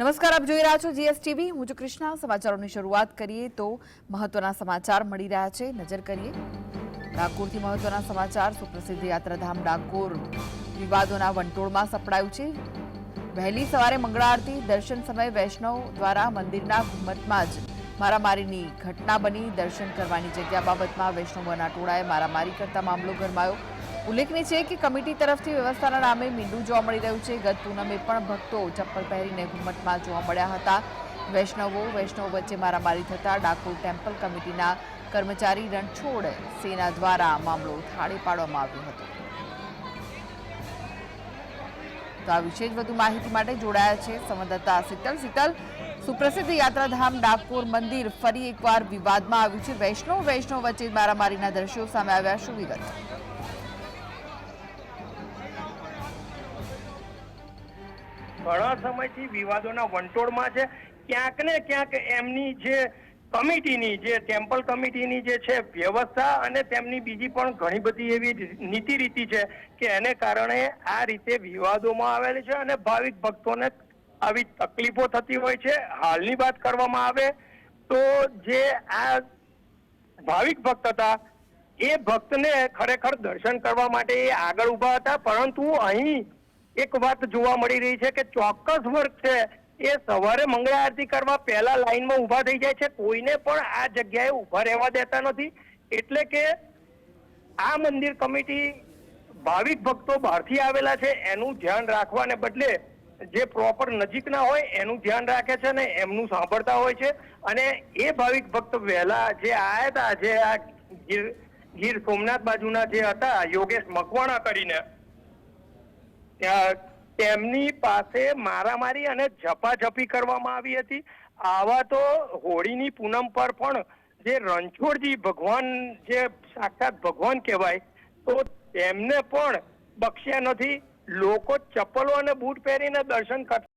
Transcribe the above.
નમસ્કાર, આપ જોઈ રહ્યા છો જીએસટીવી. હું છું કૃષ્ણા. સમાચારોની શરૂઆત કરીએ તો મહત્વના સમાચાર મળી રહ્યા છે. નજર કરીએ. ડાકોરથી મહત્વના સમાચાર. સુપ્રસિદ્ધ યાત્રાધામ ડાકોર. વિવાદોના વંટોળમાં સપડાયું છે. વહેલી સવારે મંગળા આરતી દર્શન સમયે વૈષ્ણવ દ્વારા મંદિરના ઘુમ્મતમાં જ મારામારીની ઘટના બની. દર્શન કરવાની જગ્યા બાબતમાં વૈષ્ણવોના ટોળાએ મારામારી કરતા મામલો ગરમાયો. ઉલ્લેખનીય છે કે કમિટી તરફથી વ્યવસ્થાના નામે મીંડું જોવા મળી રહ્યું છે. ગત પૂનમે પણ ભક્તો ચપ્પલ પહેરીને ઘુમ્મટમાં જોવા મળ્યા હતા. વૈષ્ણવો, વૈષ્ણવ વચ્ચે મારામારી થતાં ડાકોર ટેમ્પલ કમિટીના કર્મચારી રણછોડ સેના દ્વારા મામલો થાળે પાડવામાં આવ્યો હતો. તો આ વિશે જ વધુ માહિતી માટે જોડાયા છે સંવાદદાતા શીતલ શીતલ સુપ્રસિદ્ધ યાત્રાધામ ડાકોર મંદિર ફરી એકવાર વિવાદમાં આવ્યું છે. વૈષ્ણવ વૈષ્ણવ વચ્ચે મારામારીના દ્રશ્યો સામે આવ્યા. શું વિગત? ઘણા સમયથી વિવાદોના વંટોળમાં છે. ક્યાંક ને ક્યાંક એમની જે કમિટીની જે ટેમ્પલ કમિટીની જે છે વ્યવસ્થા અને તેમની બીજી પણ ઘણી બધી એવી નીતિ રીતિ છે કે એને કારણે આ રીતે વિવાદોમાં આવેલી છે અને ભાવિક ભક્તોને આવી તકલીફો થતી હોય છે. હાલની વાત કરવામાં આવે તો જે આ ભાવિક ભક્ત હતા, એ ભક્તને ખરેખર દર્શન કરવા માટે એ આગળ ઊભા હતા, પરંતુ અહીં એક વાત જોવા મળી રહી છે કે ચોક્કસ વર્ગ છે, એ સવારે મંગળ આરતી કરવા પહેલા લાઈનમાં ઊભા થઈ જાય છે. કોઈને પણ આ જગ્યાએ ઊભા રહેવા દેતા નથી. એટલે કે આ મંદિર કમિટી ભાવિક ભક્તો બહારથી આવેલા છે. એનું ધ્યાન રાખવાને બદલે જે પ્રોપર નજીકના હોય, એનું ધ્યાન રાખે છે ને એમનું સાંભળતા હોય છે. અને એ ભાવિક ભક્ત વહેલા જે આયા હતા, જે આ ગીર ગીર સોમનાથ બાજુના જે હતા, યોગેશ મકવાણા કરીને તેમની પાસે મારામારી અને ઝપાઝપી કરવામાં આવી હતી. આવા તો હોળીની પૂનમ પર પણ જે રણછોડજી ભગવાન જે સાક્ષાત ભગવાન કહેવાય, તો તેમને પણ બક્ષ્યા નથી. લોકો ચપ્પલો અને બૂટ પહેરીને દર્શન કરતા